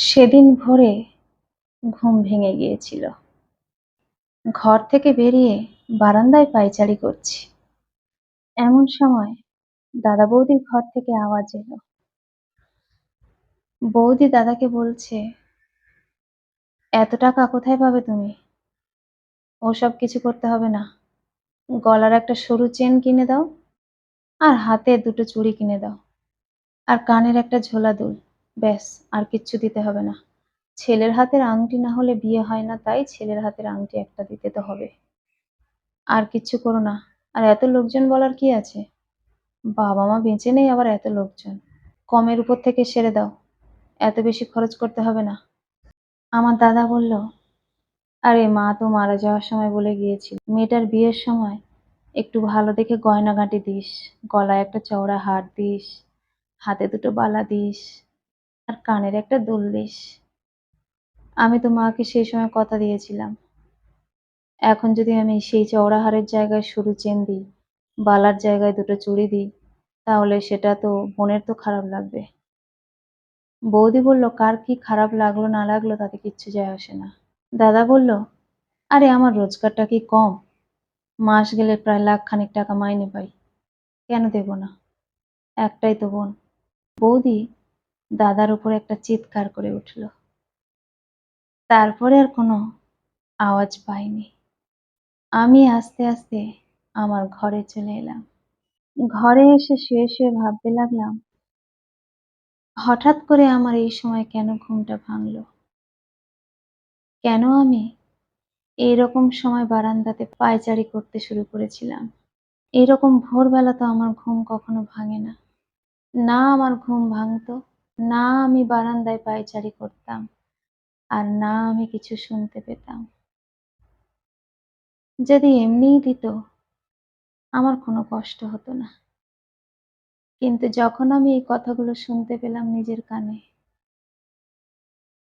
সেদিন ভোরে ঘুম ভেঙে গিয়েছিল। ঘর থেকে বেরিয়ে বারান্দায় পায়চারি করছি। এমন সময় দাদা বৌদির ঘর থেকে আওয়াজ এলো। বৌদি দাদাকে বলছে, এত টাকা কোথায় পাবে তুমি? ওসব কিছু করতে হবে না। গলার একটা সরু চেন কিনে দাও আর হাতে দুটো চুড়ি কিনে দাও। আর কানের একটা ঝোলা দুল। ব্যাস, আর কিচ্ছু দিতে হবে না। ছেলের হাতের আংটি না হলে বিয়ে হয় না, তাই ছেলের হাতের আংটি একটা দিতে তো হবে। আর কিচ্ছু করো না। আর এত লোকজন বলার কি আছে? বাবা মা বেঁচে নেই আবার এত লোকজন। কমের উপর থেকে সেরে দাও। এত বেশি খরচ করতে হবে না। আমার দাদা বলল, আরে মা, তো মারা যাওয়ার সময় বলে গিয়েছিল। মেয়েটার বিয়ের সময় একটু ভালো দেখে গয়নাগাঁটি দিস, গলায় একটা চওড়া হার দিস, হাতে দুটো বালা দিস আর কানের একটা দুল দিস আমি তো মাকে সেই সময় কথা দিয়েছিলাম। এখন যদি আমি সেই চওড়া হারের জায়গায় সরু চেন দিই, বালার জায়গায় দুটো চুড়ি দিই, তাহলে সেটা তো বোনের তো খারাপ লাগবে। বৌদি বলল, কার কি খারাপ লাগল না লাগল তাতে কিচ্ছু যায় আসে না। দাদা বলল, আরে আমার রোজগারটা কি কম? মাস গেলে প্রায় লাখ খানিক টাকা মাইনে পাই। কেন দেব না? একটাই তো বোন। বৌদি দাদার উপর একটা চিৎকার করে উঠল। তারপরে আর কোনো আওয়াজ পাইনি। আমি আস্তে আস্তে আমার ঘরে চলে এলাম। ঘরে এসে শুয়ে শুয়ে ভাবতে লাগলাম, হঠাৎ করে আমার এই সময় কেন ঘুমটা ভাঙলো? কেন আমি এইরকম সময় বারান্দাতে পায়চারি করতে শুরু করেছিলাম? এরকম ভোরবেলা তো আমার ঘুম কখনো ভাঙে না। না, আমার ঘুম ভাঙতো। না আমি বারান্দায় পায়চারি করতাম, আর না আমি কিছু শুনতে পেতাম। যদি এমনিই দিত, আমার কোনো কষ্ট হতো না। কিন্তু যখন আমি এই কথাগুলো শুনতে পেলাম নিজের কানে,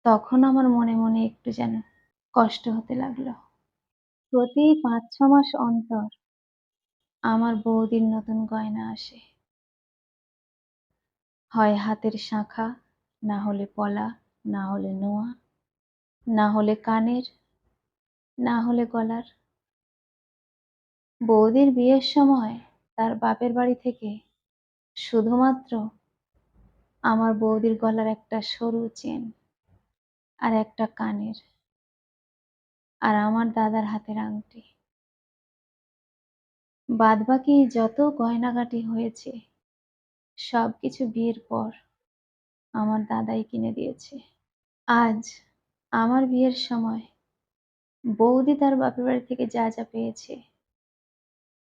তখন আমার মনে মনে একটু যেন কষ্ট হতে লাগল। প্রতি পাঁচ ছ মাস অন্তর আমার বৌদির নতুন গয়না আসে। হয় হাতের শাঁখা, না হলে পলা, না হলে নোয়া, না হলে কানের, না হলে গলার। বৌদির বিয়ের সময় তার বাপের বাড়ি থেকে শুধুমাত্র আমার বৌদির গলার একটা সরু চেন আর একটা কানের আর আমার দাদার হাতের আংটি। বাদবাকি যত গয়নাগাটি হয়েছে সব কিছু বিয়ের পর আমার দাদাই কিনে দিয়েছে। আজ আমার বিয়ের সময় বৌদি তার বাপের বাড়ি থেকে যা যা পেয়েছে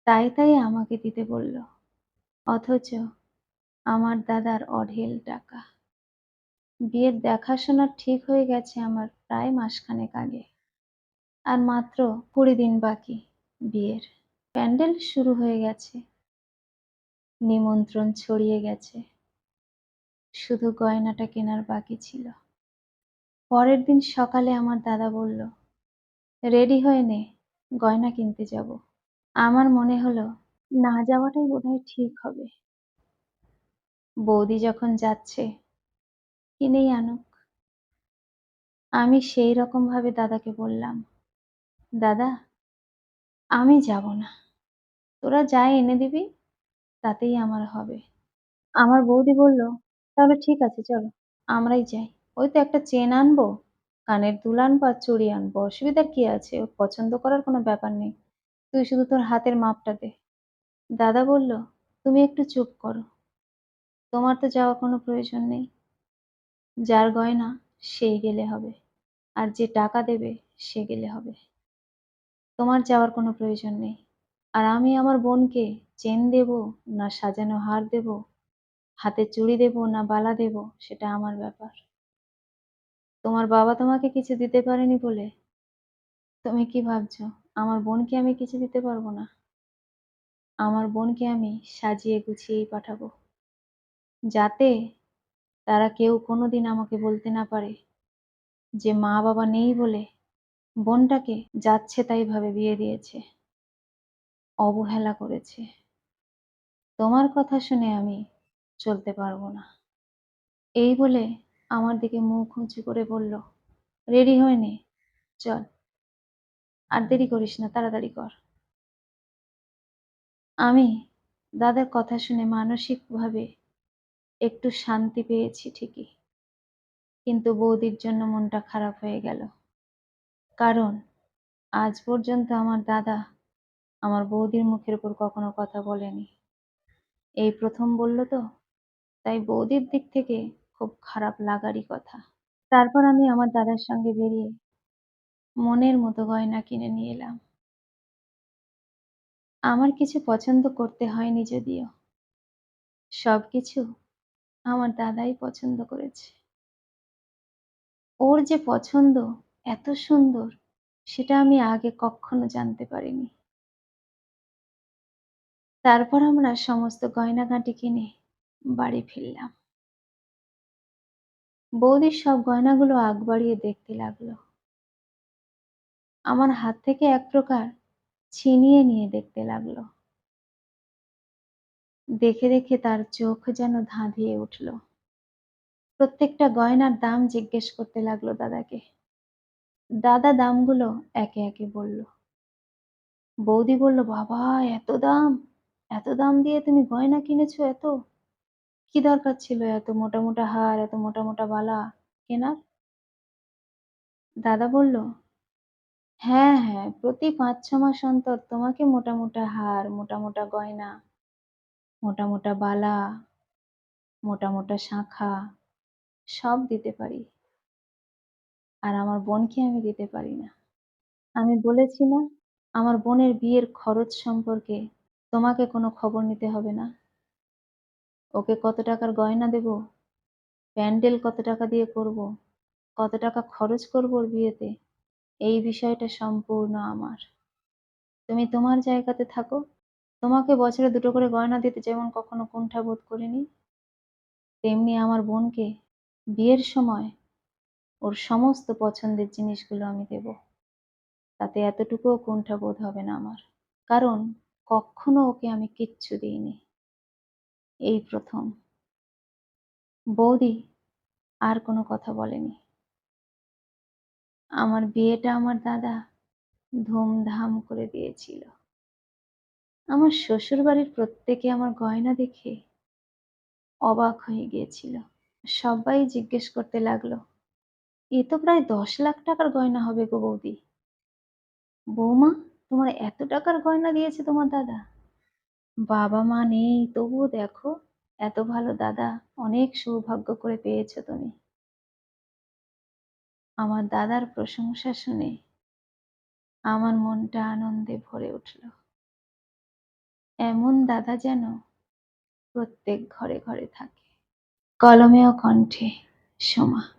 তাই তাই আমাকে দিতে বলল। অথচ আমার দাদার অঢেল টাকা। বিয়ের দেখাশোনা ঠিক হয়ে গেছে আমার প্রায় মাসখানেক আগে। আর মাত্র কুড়ি দিন বাকি বিয়ের। প্যান্ডেল শুরু হয়ে গেছে। নিমন্ত্রণ ছড়িয়ে গেছে। শুধু গয়নাটা কেনার বাকি ছিল। পরের দিন সকালে আমার দাদা বলল, রেডি হয়ে নে, গয়না কিনতে যাব। আমার মনে হলো, না যাওয়াটাই বোধহয় ঠিক হবে। বৌদি যখন যাচ্ছে, কিনেই আনুক। আমি সেই রকম ভাবে দাদাকে বললাম, দাদা, আমি যাব না। তোরা যাই এনে দিবি তাতেই আমার হবে। আমার বৌদি বলল, তাহলে ঠিক আছে, চলো, আমরাই যাই। ওই তো একটা চেন আনব, কানের দুল আনব আর চুড়ি আনব। অসুবিধার কি আছে? ওর পছন্দ করার কোনো ব্যাপার নেই। তুই শুধু তোর হাতের মাপটা দে। দাদা বলল, তুমি একটু চুপ করো। তোমার তো যাওয়ার কোনো প্রয়োজন নেই। যার গয়না, সেই গেলে হবে। আর যে টাকা দেবে, সে গেলে হবে। তোমার যাওয়ার কোনো প্রয়োজন নেই। আর আমি আমার বোনকে চেন দেব না সাজানো হার দেব? হাতে চুড়ি দেব না বালা দেব? সেটা আমার ব্যাপার। তোমার বাবা তোমাকে কিছু দিতে পারেনি বলে? তুমি কি ভাবছ? আমার বোনকে আমি কিছু দিতে পারব না? আমার বোনকে আমি সাজিয়ে গুছিয়েই পাঠাবো। যাতে তারা কেউ কোনোদিন আমাকে বলতে না পারে যে মা বাবা নেই বলে বোনটাকে যাচ্ছে তাই ভাবে বিয়ে দিয়েছে। অবহেলা করেছে। তোমার কথা শুনে আমি চলতে পারব না। এই বলে আমার দিকে মুখ উঁচু করে বলল, রেডি হয়ে নে, চল। আর দেরি করিস না, তাড়াতাড়ি কর। আমি দাদার কথা শুনে মানসিকভাবে একটু শান্তি পেয়েছি ঠিকই, কিন্তু বৌদির জন্য মনটা খারাপ হয়ে গেল। কারণ আজ পর্যন্ত আমার দাদা আমার বৌদির মুখের উপর কখনো কথা বলেনি। এই প্রথম বলল তো, তাই বৌদির দিক থেকে খুব খারাপ লাগারই কথা। তারপর আমি আমার দাদার সঙ্গে বেরিয়ে মনের মতো গয়না কিনে নিয়ে এলাম। আমার কিছু পছন্দ করতে হয়নি যদিও। সব কিছু আমার দাদাই পছন্দ করেছে। ওর যে পছন্দ এত সুন্দর, সেটা আমি আগে কখনো জানতে পারিনি। তারপর আমরা সমস্ত গয়নাগাঁটি কিনে বাড়ি ফিরলাম। বৌদির সব গয়নাগুলো আগ বাড়িয়ে দেখতে লাগল। আমার হাত থেকে এক প্রকার ছিনিয়ে নিয়ে দেখতে লাগল। দেখে দেখে তার চোখ যেন ধাঁধিয়ে উঠল। প্রত্যেকটা গয়নার দাম জিজ্ঞেস করতে লাগল দাদাকে। দাদা দামগুলো একে একে বলল। বৌদি বলল, বাবা, এত দাম! এত দাম দিয়ে তুমি গয়না কিনেছো এত? কি দরকার ছিল এত মোটা মোটা হার, এত মোটা মোটা বালা কেনার? দাদা বলল হ্যাঁ হ্যাঁ প্রতি পাঁচ, ছ মাস অন্তর তোমাকে মোটা মোটা হার, মোটা মোটা গয়না, মোটা মোটা বালা, মোটা মোটা শাঁখা সব দিতে পারি। আর আমার বোনকে আমি দিতে পারি না। আমি বলেছি না, আমার বোনের বিয়ের খরচ সম্পর্কে তোমাকে কোনো খবর নিতে হবে না। ওকে কত টাকার গয়না দেব? প্যান্ডেল কত টাকা দিয়ে করব? কত টাকা খরচ করব ওর বিয়েতে? এই বিষয়টা সম্পূর্ণ আমার। তুমি তোমার জায়গাতে থাকো। তোমাকে বছরে দুটো করে গয়না দিতে যেমন কখনো কুণ্ঠা বোধ করিনি, তেমনি আমার বোনকে বিয়ের সময় ওর সমস্ত পছন্দের জিনিসগুলো আমি দেব। তাতে এতটুকুও কুণ্ঠা বোধ হবে না আমার। কারণ কখনো ওকে আমি কিচ্ছু দিইনি। এই প্রথম। বৌদি আর কোনো কথা বলেনি। আমার বিয়েটা আমার দাদা ধুমধাম করে দিয়েছিল। আমার শ্বশুর বাড়ির প্রত্যেকে আমার গয়না দেখে অবাক হয়ে গিয়েছিল। সবাই জিজ্ঞেস করতে লাগল, এ তো প্রায় দশ লাখ টাকার গয়না হবে গো বৌদি। বৌমা তোমার এত টাকার গয়না দিয়েছে তোমার দাদা? বাবা মা নেই, তবুও দেখো, এত ভালো দাদা, অনেক সৌভাগ্য করে পেয়েছ তুমি। আমার দাদার প্রশংসা শুনে আমার মনটা আনন্দে ভরে উঠল। এমন দাদা যেন প্রত্যেক ঘরে ঘরে থাকে। কলমে ও কণ্ঠে, সোমা।